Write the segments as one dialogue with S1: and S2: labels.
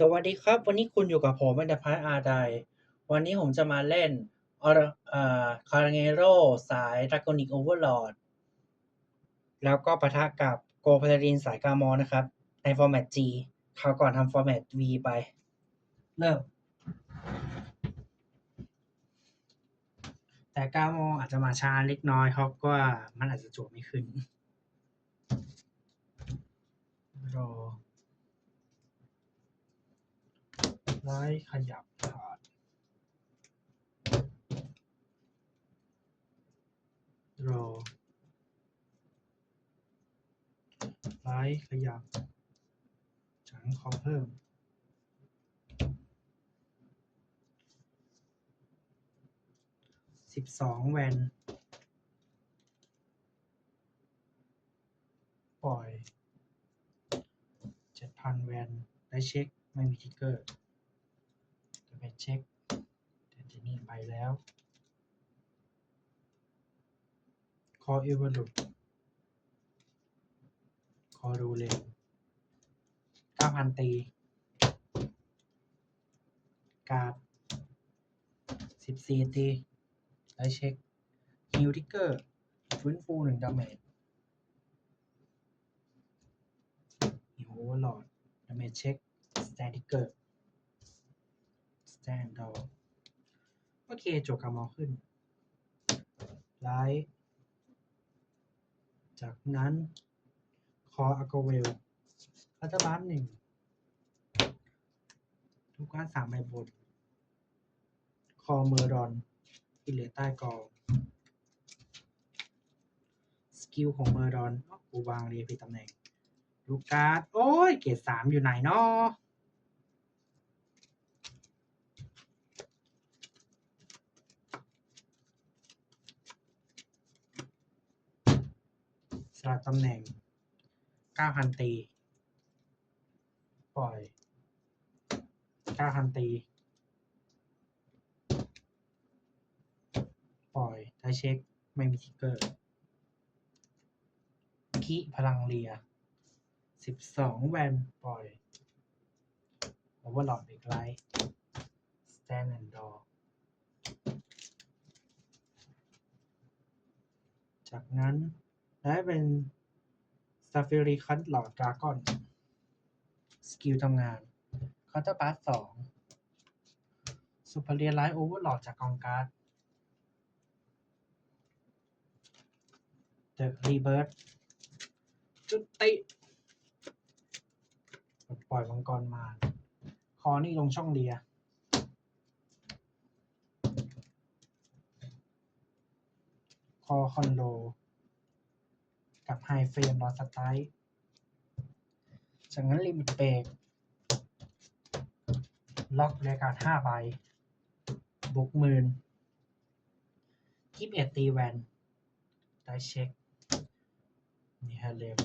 S1: สวัสดีครับ วันนี้คุณอยู่กับผมอันดพัฒน์อาไดวันนี้ผมจะมาเล่นอร์เอ่อคาร์เงโรสายดราโกนิกโอเวอร์ลอดแล้วก็ปะทะกับโกพาลาดินสายกามอนะครับ ในฟอร์แมต G คราวก่อนทำฟอร์แมต V ไป เริ่ม แต่กามออาจจะมาช้าเล็กน้อยเพราะว่ามันอาจจะจวบไม่ขึ้นรอ ไล่ขยับผ่านรอไล่ขยับฉันขอเพิ่ม สิบสองแวนปล่อยเจ็ดพันแวน ได้เช็ค ไม่มีทิกเกอร์ เช็คแต่ที่นี้ไปแล้ว คอเอเวอร์ลุคอรูเลนเก้าพันตี การ์ดสิบสี่ตีได้เช็คฮิวทิกเกอร์ฟื้นฟูหนึ่งดาเมจฮิวโอเวอร์ลอดดาเมจเช็คสแตนทิกเกอร์ แตนดอร์โอเคจบกามอขึ้นไลท์จากนั้นคออากเวลพัตบาร์หนึ่งทุกการสามใบบน คอเมอร์ดอนที่เหลือใต้กองสกิลของเมอร์ดอนอ้าวกูวางเรียงผิดตำแหน่งลูกการ์ด โอ้ย เกรดสามอยู่ไหนเนาะ ลับตำแหน่ง 9,000 ตี ปล่อย 9,000 ตี ปล่อยได้เช็ค ไม่มีทิกเกอร์ คิพลังเรีย 12 แวน ปล่อยโอเวอร์หลอดเบรกไลท์สแตนแอนด์ดอจากนั้น และเป็นซาฟิรีคัตหลอดดราก้อนสกิลทำงานคอร์เตอร์พาร์ทสองสุพเรียไลท์โอเวอร์หลอดจากกองการ์ดเดอะรีเบิร์ตจุดติปล่อยมังกรมา คอนี่ลงช่องเดียคอคอนโด กับไฮเฟรมรอสไตล์จากนั้นลิมิตเบรกล็อกรายการห้าใบบุกหมื่นยิบเอ็ดตีแวนได้เช็คมีฮาเลม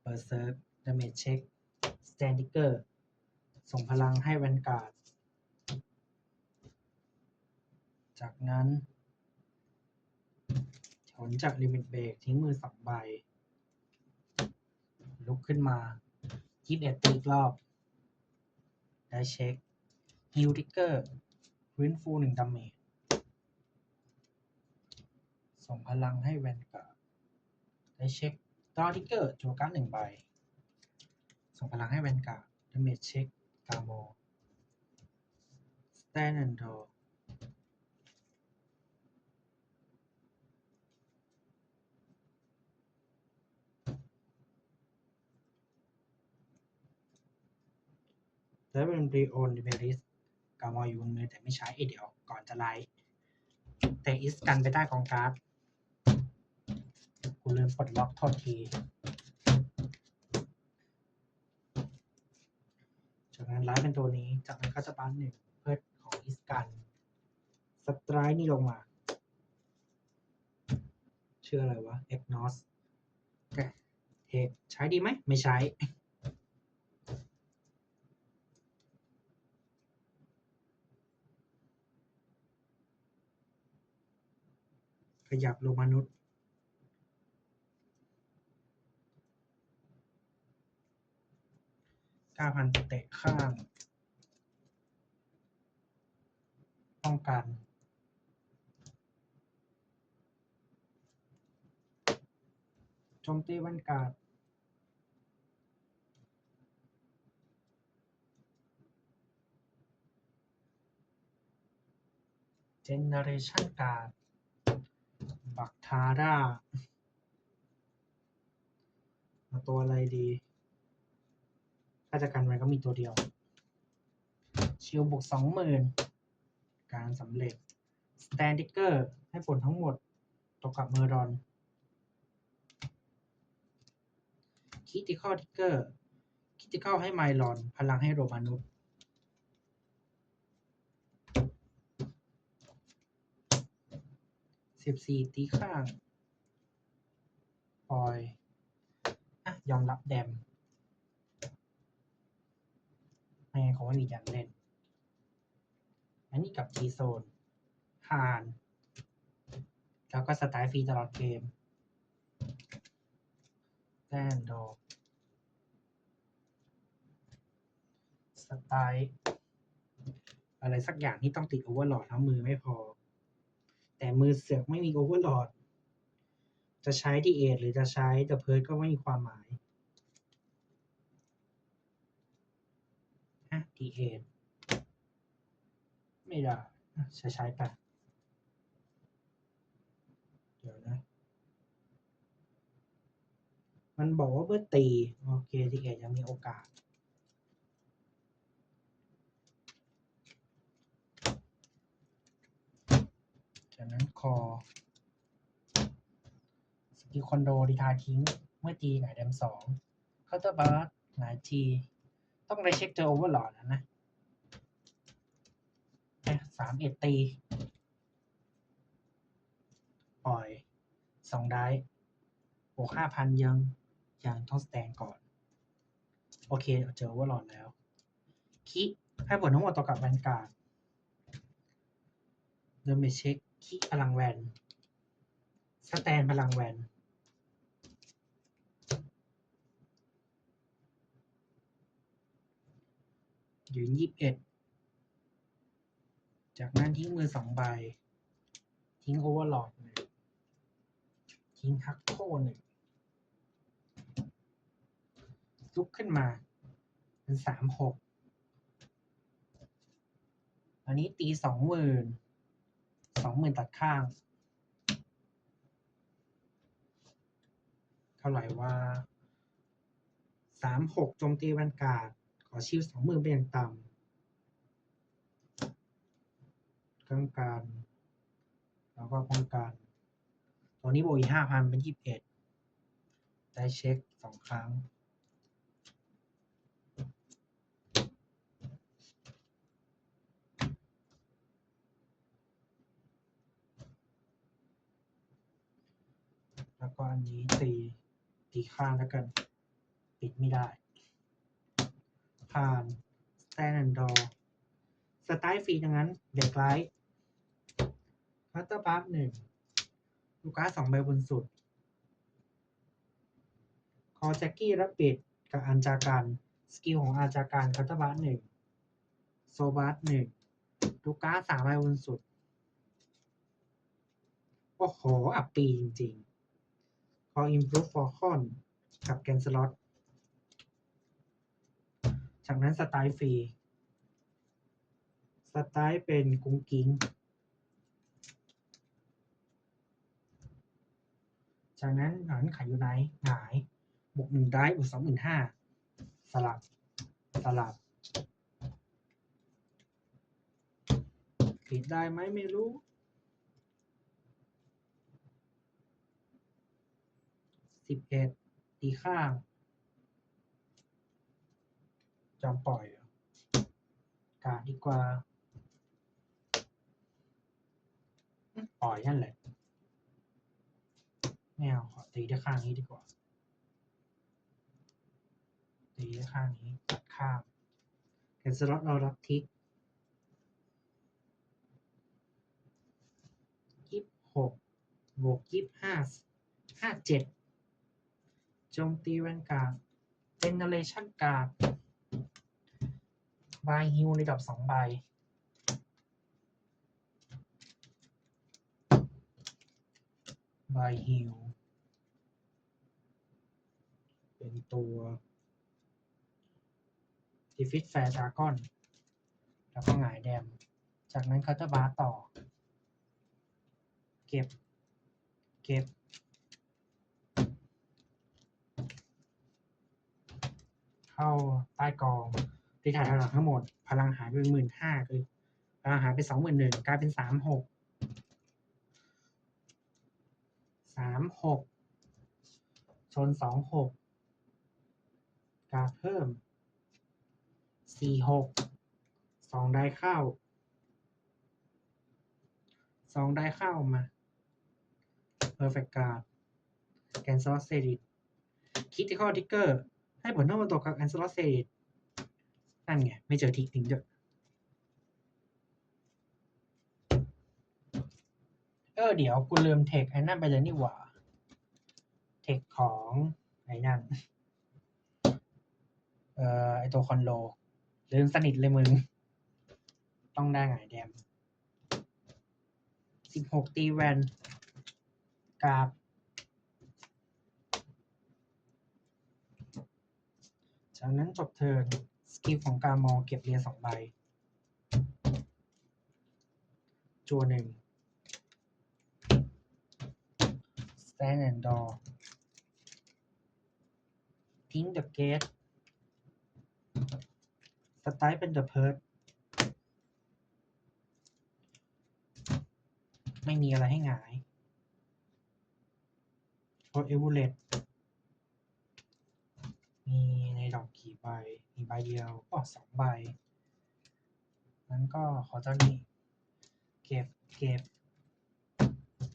S1: เบอร์เซิร์กดาเมจเช็ค สแตนดิเกอร์ ส่งพลังให้แวนการ์ด จากนั้น ถอนจากลิมิตเบรกทิ้งมือสองใบ ลุกขึ้นมายี่สิบเอ็ดตีอีกรอบ ได้เช็คฮิวทิกเกอร์ฟื้นฟูหนึ่งดาเมจส่งพลังให้แวนการ์ดได้เช็คดอทิกเกอร์โจวการ์ดหนึ่งใบ ส่งพลังให้แวนการ์ดดาเมจเช็คกาโมสแตนแอนด์ดอแล้เป็นบริโอนดิเมริสกามออยู่บนมือแต่ไม่ใช้เอเดี๋ยวก่อนจะไลท์แต่อิสกันไปใต้กองการ์ดกูลืมปลดล็อกโทษทีจากนั้นไลท์เป็นตัวนี้ จากนั้นก็จะบ้นหนึ่งเพื่อของอิสกันสไตร์นี่ลงมาชื่ออะไรวะเอ็กนอสเทคใช้ดีไหม ไม่ใช้ ขยับลงมนุษย์เก้าพันเตะข้างป้องกันโจมตีวันกาดเจเนเรชันการ์ด บักทาร่ามาตัวอะไรดี ถ้าจะกันไว้ก็มีตัวเดียว ชิลบวกสองหมื่นการสำเร็จ สแตนดิกเกอร์ ให้ผลทั้งหมดตกกับเมอร์ดอนคิติคอลทิกเกอร์คิติคอลให้ไมลอน พลังให้โรมานุษ สิบสี่ตีข้างปล่อย อะ ยอมรับแดมไม่งั้นคงไม่มีแดมเล่น อันนี้กับ G Zone ผ่านแล้วก็สไตล์ฟรีตลอดเกมแต้นดอกสไตล์อะไรสักอย่างที่ต้องติดโอเวอร์หลอดแล้วมือไม่พอ แต่มือเสือกไม่มีโอเวอร์โหลดจะใช้ดีเอทหรือจะใช้เดอะเพิร์ดก็ไม่มีความหมายอะดีเอทไม่ได้อะใช้ใช้ไปเดี๋ยวนะ มันบอกว่าเมื่อตี โอเคดีเอทยังมีโอกาส จากนั้น คอสกิลคอนโดดีทาทิ้ง เมื่อตีหงายแดมสองเคาน์เตอร์บาร์หงายที ต้องไปเช็คเจอโอเวอร์หลอดนะนะสามเอ็ดตี ปล่อยสองได้บวกห้าพันยังยังต้องสแตนก่อน โอเคเจอโอเวอร์หลอดแล้ว คิให้ผลทั้งหมดต่อกับแวนการ์ดเดินไปเช็ค คิพลังแวน สแตนพลังแวน ยืนยี่สิบเอ็ด จากนั้นทิ้งมือสองใบ ทิ้งโอเวอร์ลอดหนึ่งทิ้งฮักโคหนึ่งลุกขึ้นมา เป็นสามหกอันนี้ตีสองหมื่น สองหมื่นตัดข้าง เท่าไหร่ว่าสามหกโจมตีแวนการ์ดขอชิวสองหมื่นเป็นอย่างต่ำกลางการ แล้วก็ป้องกันตัวนี้โบอีห้าพันเป็นยี่สิบเอ็ดได้เช็คสองครั้ง อันนี้ตีตีข้างแล้วกัน ปิดไม่ได้ ผ่าน stand and door สไตล์ฟรีดังนั้น เด็กไลท์พัตเตอร์บัฟหนึ่งลูกค้าสองใบบนสุด คอแจ็กกี้รับปิดกับอันจาการสกิลของอาจาการคัตเตอร์บัฟหนึ่งโซบัสหนึ่งลูกค้าสามใบบนสุด โอ้โห อับปีจริงๆ อ improve for con กับแกนสล็อตจากนั้นสไตล์ฟรี สไตล์เป็นกุ้งกิ้ง จากนั้นหลังขายอยู่ไหนหงาย บวกหนึ่งได้บวกสองหมื่นห้าสลับ สลับผิดได้ไหมไม่รู้ สิบเอ็ดตีข้าง จอมปล่อยกาดดีกว่า ปล่อยนั่นแหละไม่เอาขอตีด้วยข้างนี้ดีกว่า ตีด้วยข้างนี้ตัดข้างแคนสล็อตเรารับทิกยี่สิบหกบวกยี่สิบห้าห้าเจ็ด จมตีแวนการ์ดเจเนเรชั่นการ์ดบายฮิวในดอกสองใบบายฮิวเป็นตัวดิฟิตแฟร์ดากอน แล้วก็หงายแดม จากนั้นเขาจะบาร์ต่อ เก็บ เก็บ เข้าใต้กองที่ถ่ายทางหลังทั้งหมด พลังหายไปหมื่นห้าคือพลังหายไปสองหมื่นหนึ่งกลายเป็นสามหกสามหกชนสองหกกาเพิ่มสี่หกสองได้เข้าสองได้เข้ามา perfect card แกนซอสเซดิต critical trigger ให้ผลเท่ากับตัวกับแอนเซลอสเซดิตนั่นไง ไม่เจอทิกทิ้งเด้อเออเดี๋ยวกูลืมเทคไอ้นั่นไปเลยนี่หว่า เทคของไอ้นั่น เอ่อไอตัวคอนโลลืมสนิทเลยมึง ต้องได้ไงแดมสิบหกตีแวนกราบ จากนั้นจบเทิร์นสกิลของการมองเก็บเรียนสองใบ จัวหนึ่ง stand and door ทิ้ง the gate สไตล์เป็น the purge ไม่มีอะไรให้หงายโ o เอเวอเรต มีในดอกกี่ใบ มีใบเดียวก็สองใบ นั้นก็ขอเจ้านี้ เก็บ เก็บ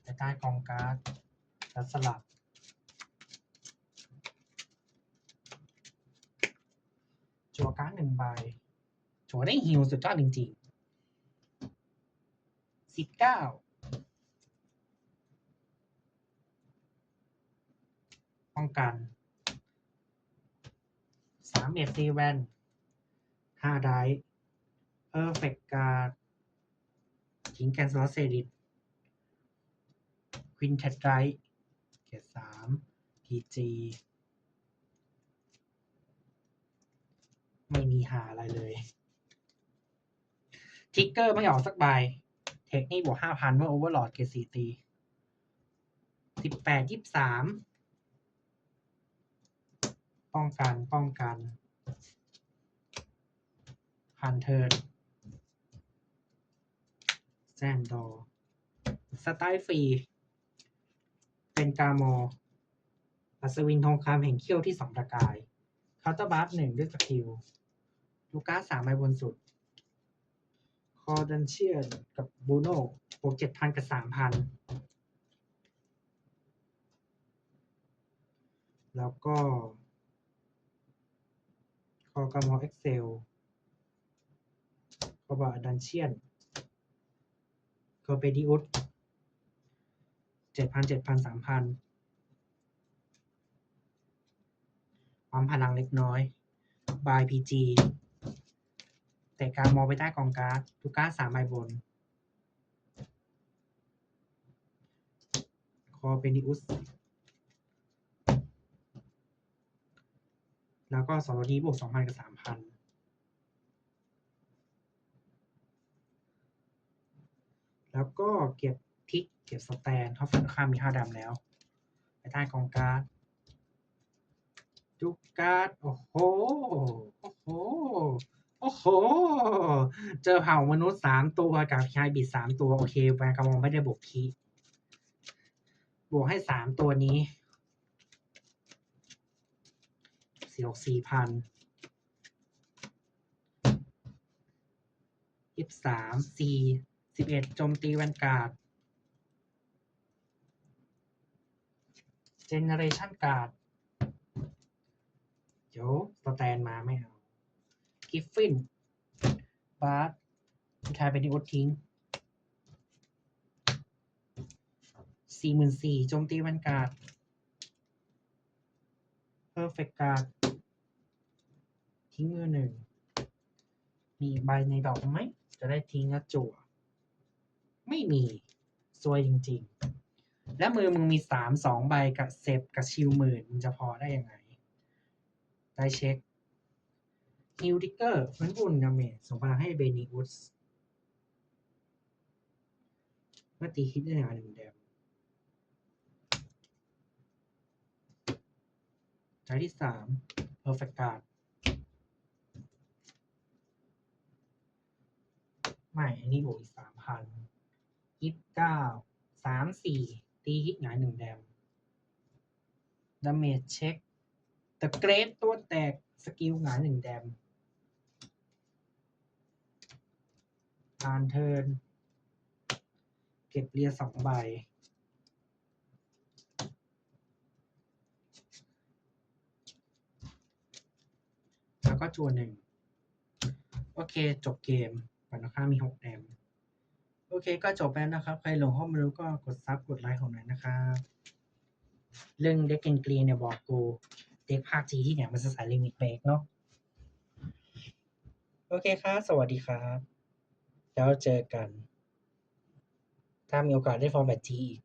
S1: ไปใต้กองการ์ด แล้วสลับ จัวการ์ดหนึ่งใบ จัวได้ฮิวสุดยอดจริงๆสิบเก้าป้องกัน สามเอ็ดซีแวนห้าไดเพอร์เฟกการทิ้งแคนซลเซดิตควินเทดไรเกียรสามพีจีไม่มีหาอะไรเลยทิกเกอร์ไม่ออกสักใบ เทคนี่บวกห้าพันเมื่อโอเวอร์โหลดเกรดสี่ตีสิบแปดยี่สาม ป้องกัน ป้องกันพันเทิร์นแซนดอร์สไตล์ฟรี เป็นกาโมอัศวินทองคำแห่งเขี้ยวที่สองประกายคาน์เตอร์บัฟหนึ่งด้วยสกิลลูก้าสามใบบนสุด คอดันเชียนกับบูโน่บวกเจ็ดพันกับสามพันแล้วก็ คอกามอเอ็กเซลคอบาดันเชียนคอเปดิอุสเจ็ดพันเจ็ดพันสามพันความพลังเล็กน้อย บายพีจีแต่การมองไปใต้กองการ์ดทุกการ์ดสามใบบน คอเปดิอุส แล้วก็สองตัวนี้บวกสองพันกับสามพันแล้วก็เก็บทิกเก็บสแตนเขาฝันข้ามมีห้าดำแล้ว ไปใต้กองการ์ดดูการ์ดโอ้โห โอ้โห โอ้โห เจอเผ่ามนุษย์สามตัวกับชายบิดสามตัว โอเคแวนกระมองไม่ได้บวกคีบวกให้สามตัวนี้ สี่หกสี่พันยี่สามสี่สิบเอ็ดโจมตีแวนการ์ดเจเนเรชันการ์ดเดี๋ยวสแตนมาไม่เอากิฟฟินบาร์ดผู้ายเป็นนิโอทิ้งสี่หมื่นสี่โจมตีแวนการ์ดเพอร์เฟกการ์ด ทิ้งมือหนึ่ง
S2: มีใบในดอกไหม จะได้ทิ้งแล้วจั่ว ไม่มีซวยจริง ๆ และมือมึงมีสามสองใบกับเซฟกับชิลหมื่นมึงจะพอได้ยังไง ได้เช็คฮิลดิกเกอร์ฟื้นฟูนดาเมจส่งพลังให้เบนิอุสเมื่อตีคิดได้งานหนึ่งแดมใจที่สามเพอร์เฟกต์การ์ด ไม่อันนี้บวกอีกสามพันยี่สิบเก้าสามสี่ตีฮิตหงายหนึ่งแดมดาเมจเช็คแต่เกรดตัวแตกสกิลหงายหนึ่งแดมผ่านเทิร์นเก็บเรียสองใบแล้วก็จวนหนึ่ง โอเค จบเกม ฝั่งตรงข้ามมีหกแดมโอเคก็จบแล้วนะครับ ใครหลงห้องไม่รู้ก็กดซับกดไลค์ของหน่อยนะครับ เรื่องเด็กเกนกรีนเนี่ยบอกกูเด็กภาคจีที่เนี่ยมันจะสายลิมิตเบรกเนาะโอเคครับสวัสดีครับ แล้วเจอกัน ถ้ามีโอกาสได้ฟอร์แมตจีอีก